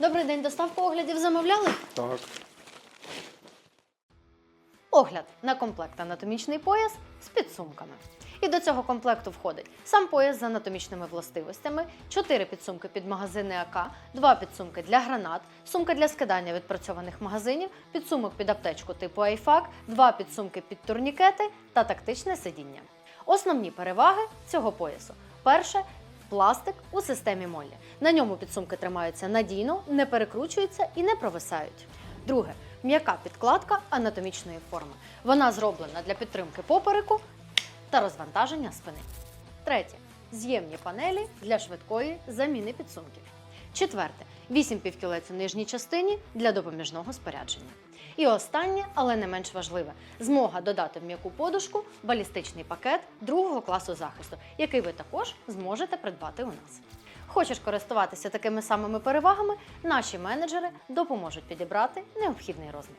Добрий день, доставку оглядів замовляли? Так. Огляд на комплект анатомічний пояс з підсумками. І до цього комплекту входить сам пояс з анатомічними властивостями, 4 підсумки під магазини АК, 2 підсумки для гранат, сумка для скидання відпрацьованих магазинів, підсумок під аптечку типу Айфак, 2 підсумки під турнікети та тактичне сидіння. Основні переваги цього поясу. Перше пластик у системі Моллі. На ньому підсумки тримаються надійно, не перекручуються і не провисають. Друге м'яка підкладка анатомічної форми. Вона зроблена для підтримки попереку та розвантаження спини. Третє з'ємні панелі для швидкої заміни підсумків. Четверте 8 півкілець у нижній частині для допоміжного спорядження. І останнє, але не менш важливе, змога додати в м'яку подушку балістичний пакет другого класу захисту, який ви також зможете придбати у нас. Хочеш користуватися такими самими перевагами? Наші менеджери допоможуть підібрати необхідний розмір.